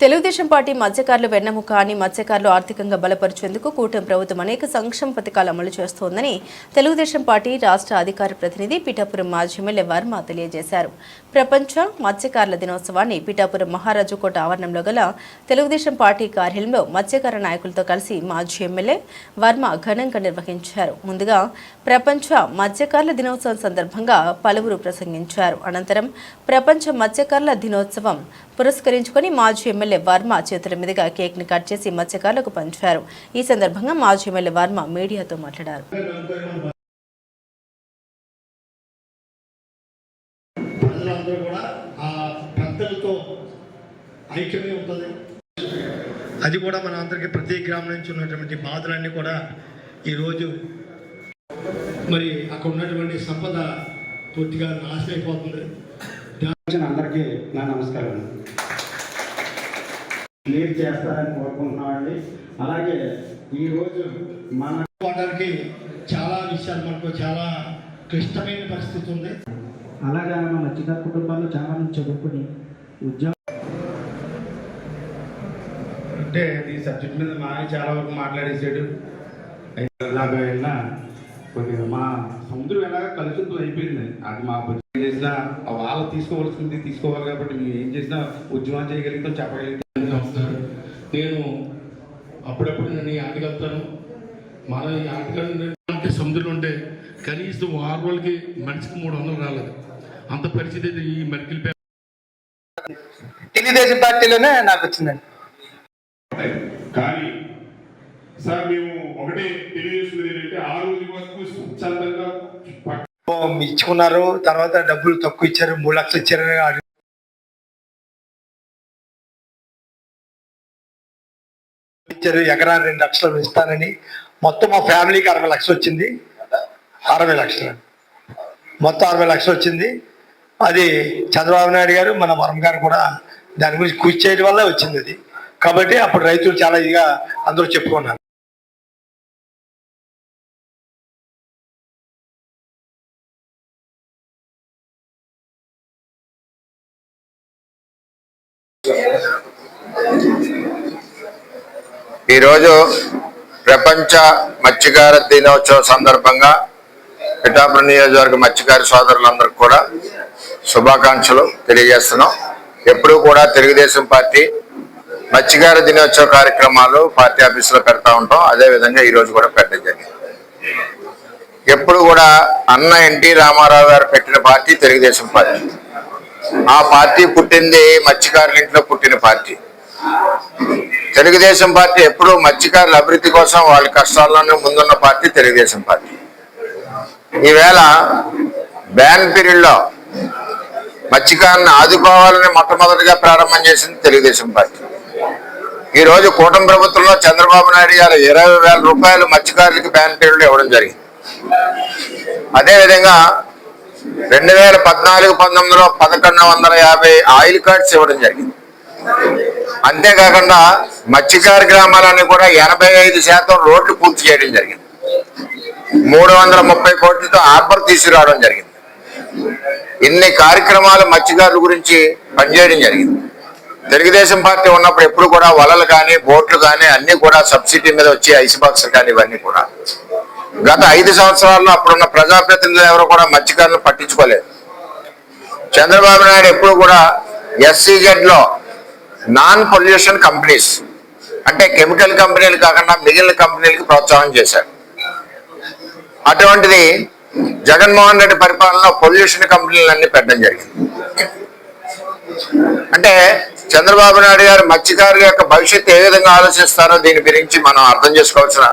Telugu Desam party మత్స్యకారులు వెన్నెముక అని మత్స్యకారులు ఆర్థికంగా బలపరిచేందుకు కూటమి ప్రభుత్వం అనేక సంక్షేమ పథకాలు అమలు చేస్తోందని తెలుగుదేశం పార్టీ రాష్ట్ర అధికార ప్రతినిధి పిఠాపురం మాజీ ఎమ్మెల్యే వర్మ తెలియజేశారు. ప్రపంచ మత్స్యకారుల దినోత్సవాన్ని పిఠాపురం మహారాజు కోట ఆవరణంలో గల తెలుగుదేశం పార్టీ కార్యాలయంలో మత్స్యకార నాయకులతో కలిసి మాజీ ఎమ్మెల్యే వర్మ ఘనంగా నిర్వహించారు. ముందుగా ప్రపంచ మత్స్యకారుల దినోత్సవం సందర్భంగా పలువురు ప్రసంగించారు. అనంతరం ప్రపంచ మత్స్యకారుల దినోత్సవం పురస్కరించుకొని మాజీ ఎమ్మెల్యే వర్మ చేతుల మీదుగా కేక్ని కట్ చేసి మత్స్యకారులకు పంచారు. ఈ సందర్భంగా మాజీ ఎమ్మెల్యే వర్మ మీడియాతో మాట్లాడారు. ప్రజలందరూ కూడా ఆ పెద్దలతో ఐక్యమై ఉంటుంది. అది కూడా మన అందరికీ ప్రతి గ్రామం నుంచి ఉన్నటువంటి బాధలన్నీ కూడా ఈరోజు మరి అక్కడ ఉన్నటువంటి సంపద పూర్తిగా నాశనం అయిపోతుంది అందరికీ నా నమస్కారం. క్లియర్ చేస్తారని కోరుకుంటున్నామండి అలాగే ఈరోజు మన పోవడానికి చాలా విషయాలు మనకు చాలా క్లిష్టమైన పరిస్థితి ఉంది. అలాగే మన మత్స్యకార కుటుంబాల్లో చాలా మంది చదువుకుని ఉద్యోగం అంటే ఈ సబ్జెక్ట్ మీద మా చాలా వరకు మాట్లాడేసాడు ఇలాగా వెళ్ళినా కొద్దిగా మా సముద్రం ఎలాగ కలుషితం అయిపోయింది. అది మా ఏం చేసినా వాళ్ళు తీసుకోవాల్సింది తీసుకోవాలి కాబట్టి మేము ఏం చేసినా ఉద్యమం చేయగలుగుతాం చెప్పగలుగుతాం. నమస్కారం నేను అప్పుడప్పుడు నేను ఈ ఆటకి వెళ్తాను మన ఈ ఆటగాడు అంటే సముద్రంలో ఉంటే కనీసం ఆరు రోజులకి మనిషికి మూడు వందలు రాలేదు. అంత పరిస్థితి అయితే ఈ మెడికల్ పే తెలుగుదేశం పార్టీలోనే నాకు వచ్చిందండి. కానీ సార్ మేము ఒకటే తెలియజేస్తుంది ఏంటంటే ఆ రోజు వరకు ఇచ్చుకున్నారు తర్వాత డబ్బులు తక్కువ ఇచ్చారు మూడు లక్షలు ఇచ్చారని ఇచ్చారు ఎకరా రెండు లక్షలు ఇస్తానని. మొత్తం మా ఫ్యామిలీకి అరవై లక్షలు వచ్చింది. అరవై లక్షలు. మొత్తం అరవై లక్షలు వచ్చింది. అది చంద్రబాబు నాయుడు గారు మన వరం గారు కూడా దాని గురించి కృషి చేయడం వల్ల వచ్చింది అది. కాబట్టి అప్పుడు రైతులు చాలా ఇదిగా అందరూ చెప్పుకున్నారు. ఈరోజు ప్రపంచ మత్స్యకార దినోత్సవం సందర్భంగా పిఠాపురం నియోజకవర్గ మత్స్యకార సోదరులందరికీ కూడా శుభాకాంక్షలు తెలియజేస్తున్నాం. ఎప్పుడూ కూడా తెలుగుదేశం పార్టీ మత్స్యకార దినోత్సవ కార్యక్రమాలు పార్టీ ఆఫీసులో పెడతా ఉంటాం. అదే విధంగా కూడా పెట్టడం జరిగింది. ఎప్పుడు కూడా అన్న ఎన్టీ రామారావు గారు పెట్టిన పార్టీ తెలుగుదేశం పార్టీ. ఆ పార్టీ పుట్టింది మత్స్యకారుల ఇంట్లో పుట్టిన పార్టీ. తెలుగుదేశం పార్టీ ఎప్పుడూ మత్స్యకారుల అభివృద్ధి కోసం వాళ్ళ కష్టాల్లోనే ముందున్న పార్టీ తెలుగుదేశం పార్టీ. ఈవేళ బ్యాన్ పీరియడ్లో మత్స్యకారులను ఆదుకోవాలని మొట్టమొదటిగా ప్రారంభం చేసింది తెలుగుదేశం పార్టీ. ఈరోజు కూటమి ప్రభుత్వంలో చంద్రబాబు నాయుడు గారు ఇరవై వేల రూపాయలు మత్స్యకారులకు బ్యాన్ పీరియడ్ ఇవ్వడం జరిగింది. అదేవిధంగా రెండు వేల పద్నాలుగు పంతొమ్మిదిలో పదకొండు వందల యాభై ఆయిల్ కార్డ్స్ ఇవ్వడం జరిగింది. అంతేకాకుండా మత్స్యకార గ్రామాలన్నీ కూడా ఎనభై ఐదు శాతం రోడ్లు పూర్తి చేయడం జరిగింది. మూడు వందల ముప్పై కోట్లతో ఆఫర్ తీసుకురావడం జరిగింది. ఇన్ని కార్యక్రమాలు మత్స్యకారుల గురించి పనిచేయడం జరిగింది. తెలుగుదేశం పార్టీ ఉన్నప్పుడు ఎప్పుడు కూడా వలలు కానీ బోట్లు కానీ అన్ని కూడా సబ్సిడీ మీద వచ్చే ఐస్ బాక్స్ కానీ ఇవన్నీ కూడా. గత ఐదు సంవత్సరాల్లో అప్పుడున్న ప్రజాప్రతినిధులు ఎవరు కూడా మత్స్యకారులను పట్టించుకోలేదు. చంద్రబాబు నాయుడు ఎప్పుడు కూడా ఎస్సీజెడ్లో నాన్ పొల్యూషన్ కంపెనీస్ అంటే కెమికల్ కంపెనీలు కాకుండా మిగిలిన కంపెనీలకు ప్రోత్సాహం చేశారు. అటువంటిది జగన్మోహన్ రెడ్డి పరిపాలనలో పొల్యూషన్ కంపెనీలన్నీ పెట్టడం జరిగింది. అంటే చంద్రబాబు నాయుడు గారు మత్స్యకారుల యొక్క భవిష్యత్తు ఏ విధంగా ఆలోచిస్తారో దీని గురించి మనం అర్థం చేసుకోవాల్సిన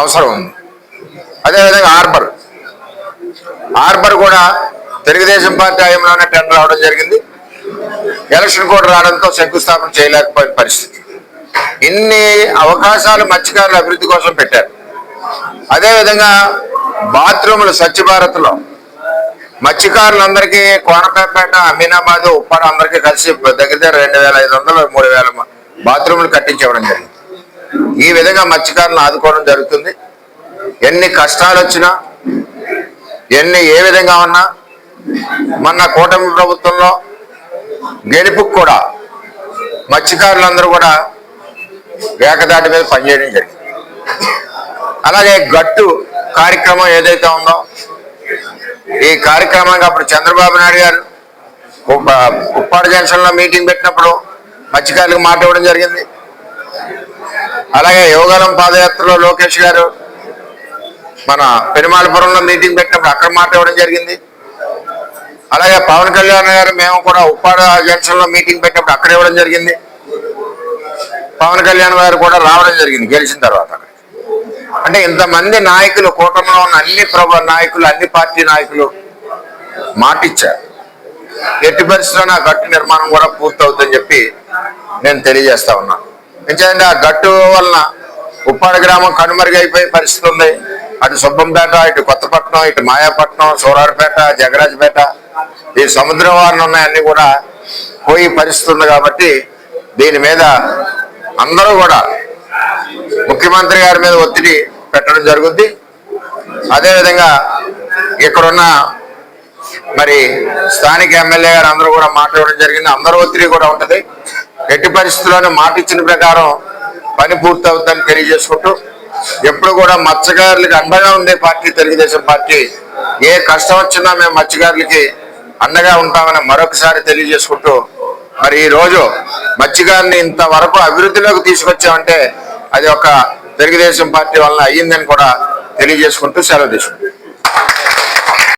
అవసరం ఉంది. అదేవిధంగా హార్బర్. హార్బర్ కూడా తెలుగుదేశం పార్టీ హయాంలోనే టెండర్ అవడం జరిగింది. ఎలక్షన్ కోడ్ రావడంతో శంకుస్థాపన చేయలేకపోయిన పరిస్థితి. ఇన్ని అవకాశాలు మత్స్యకారుల అభివృద్ధి కోసం పెట్టారు. అదేవిధంగా బాత్రూములు స్వచ్ఛ భారత్లో మత్స్యకారులందరికీ కోనపేట అమీనాబాద్ ఉప్పాడ అందరికీ కలిసి దగ్గర దగ్గర రెండు వేల ఐదు వందలు మూడు వేల బాత్రూములు కట్టించివ్వడం జరిగింది. ఈ విధంగా మత్స్యకారులను ఆదుకోవడం జరుగుతుంది. ఎన్ని కష్టాలు వచ్చినా ఎన్ని ఏ విధంగా ఉన్నా మొన్న కూటమి ప్రభుత్వంలో గెలుపుకు కూడా మత్స్యకారులందరూ కూడా వేకదాటి మీద పనిచేయడం జరిగింది. అలాగే గట్టు కార్యక్రమం ఏదైతే ఉందో ఈ కార్యక్రమానికి అప్పుడు చంద్రబాబు నాయుడు గారు ఉప్పాడు జంక్షన్లో మీటింగ్ పెట్టినప్పుడు మత్స్యకారులకు మాట ఇవ్వడం జరిగింది. అలాగే యోగాలం పాదయాత్రలో లోకేష్ గారు మన పెరుమాళపురంలో మీటింగ్ పెట్టినప్పుడు అక్కడ మాట ఇవ్వడం జరిగింది. అలాగే పవన్ కళ్యాణ్ గారు మేము కూడా ఉప్పాడ జంక్షన్లో మీటింగ్ పెట్టినప్పుడు అక్కడ ఇవ్వడం జరిగింది. పవన్ కళ్యాణ్ గారు కూడా రావడం జరిగింది గెలిచిన తర్వాత అంటే ఇంతమంది నాయకులు కూటమిలో ఉన్న అన్ని ప్రభు నాయకులు అన్ని పార్టీ నాయకులు మాటిచ్చారు. ఎట్టి పరిస్థితుల్లో ఆ గట్టు నిర్మాణం కూడా పూర్తవుతుందని చెప్పి నేను తెలియజేస్తా ఉన్నాను ఎందుకంటే ఆ గట్టు వలన ఉప్పాడ గ్రామం కనుమరుగైపోయే పరిస్థితి ఉంది. అటు సుబ్బంపేట ఇటు కొత్తపట్నం ఇటు మాయాపట్నం సూరారపేట జగరాజపేట ఈ సముద్రం వారిని ఉన్నాయన్నీ కూడా పోయి పరిస్థితి ఉంది కాబట్టి దీని మీద అందరూ కూడా ముఖ్యమంత్రి గారి మీద ఒత్తిడి పెట్టడం జరుగుద్ది. అదేవిధంగా ఇక్కడున్న మరి స్థానిక ఎమ్మెల్యే గారు అందరూ కూడా మాట్లాడడం జరిగింది. అందరూ ఒత్తిడి కూడా ఉంటుంది. ఎట్టి పరిస్థితుల్లోనే మాట ఇచ్చిన ప్రకారం పని పూర్తి అవుతుందని తెలియజేసుకుంటూ ఎప్పుడు కూడా మత్స్యకారులకి అండగా ఉండే పార్టీ తెలుగుదేశం పార్టీ. ఏ కష్టం వచ్చినా మేము మత్స్యకారులకి అండగా ఉంటామని మరొకసారి తెలియజేసుకుంటూ మరి ఈ రోజు మత్స్యకారుని ఇంతవరకు అభివృద్ధిలోకి తీసుకొచ్చామంటే అది ఒక తెలుగుదేశం పార్టీ వలన అయ్యిందని కూడా తెలియజేసుకుంటూ సెలవు తీసుకుంటాం